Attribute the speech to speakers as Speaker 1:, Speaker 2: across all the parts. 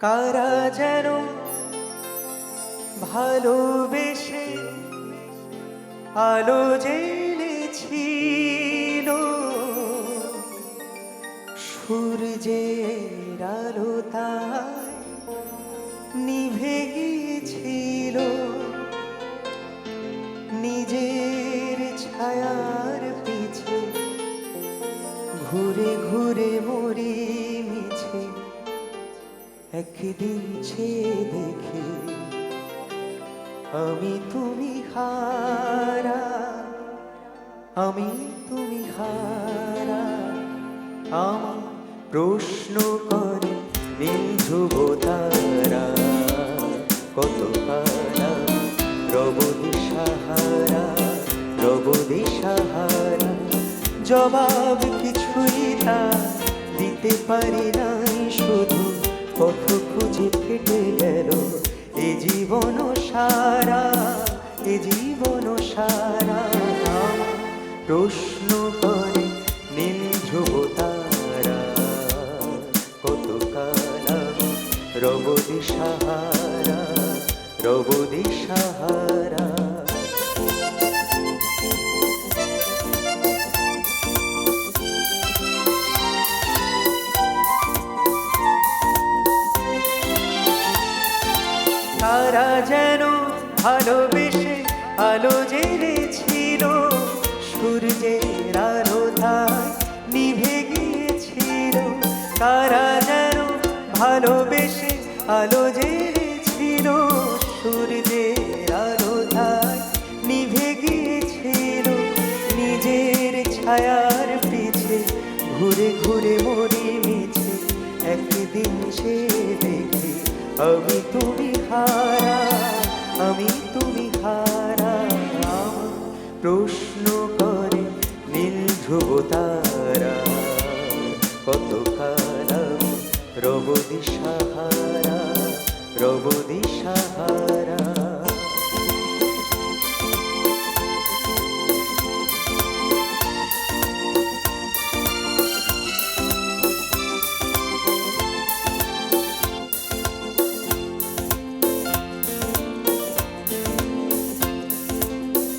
Speaker 1: কারা যেন ভালোবেসে আলো জেলেছিল সূর্যের আলো তাই নিভে গিয়েছিল। নিজের ছায়ার পিছে ঘুরে ঘুরে মরি মিছে একদিন সে দেখে, আমি তুমি হারা, আমি তুমি হারা, আমার প্রশ্ন করে নিন্ধুব তারা কত হারা রবদি সাহারা রবদি সাহারা, জবাব কিছুই তা দিতে পারি নাই শুধু পথ খুঁজে ফেটে গেল। এ জীবন সারা, এ জীবন সারা। প্রশ্ন করে, নীল ধ্রুব তারা কত কালা রবদি সাহারা রবদি সাহারা। তারা যেন ভালোবেসে আলো জেলেছিল। সূর্যের আলো তাই নিভে গিয়েছিল। তারা যেন ভালোবেসে আলো জেলেছিল। সূর্যের আলো তাই নিভে গিয়েছিল। নিজের ছায়ার পিছে ঘুরে ঘুরে মরি মিছে, একদিন সে দেখে আমি তুমি হারা, আমি তুমি হারা। প্রশ্ন করে, নীল ধ্রুব তারা। কত রব দিশাহারা রব সাহারা।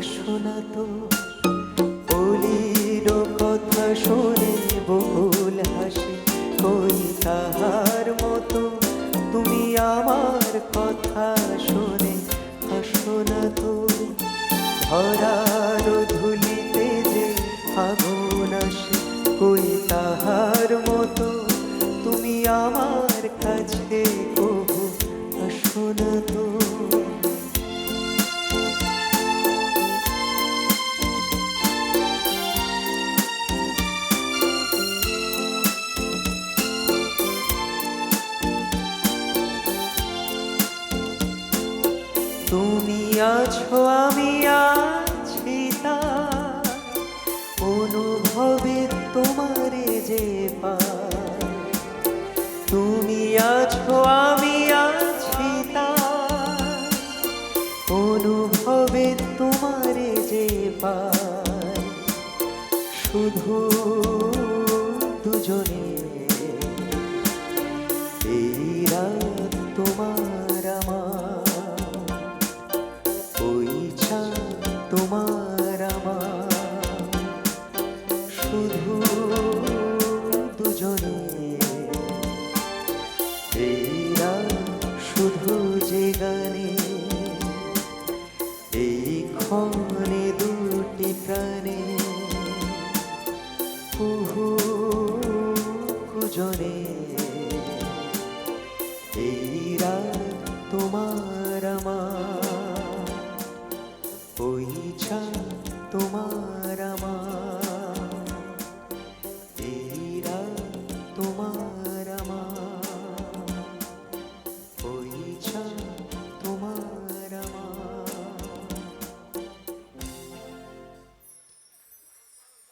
Speaker 1: ভাসো না তো বলির কথা শুনে বহুল হাসি। কই তাহার মতো, তুমি আমার কথা শুনে হাসো না তো। ধরার ধুলিতে যে আগুন আসে, কই তাহার মতো, তুমি আমার কাছে কবু আছো আমি, আছি তার অনুভবে তোমারে যে পাই। তুমি আছো আমি, আছি তার অনুভবে তোমারে যে পাই। শুধু দুজনে এই রাত তোমার কুহু কুজনে এই তোমার আমার ওই ছা তোমার মা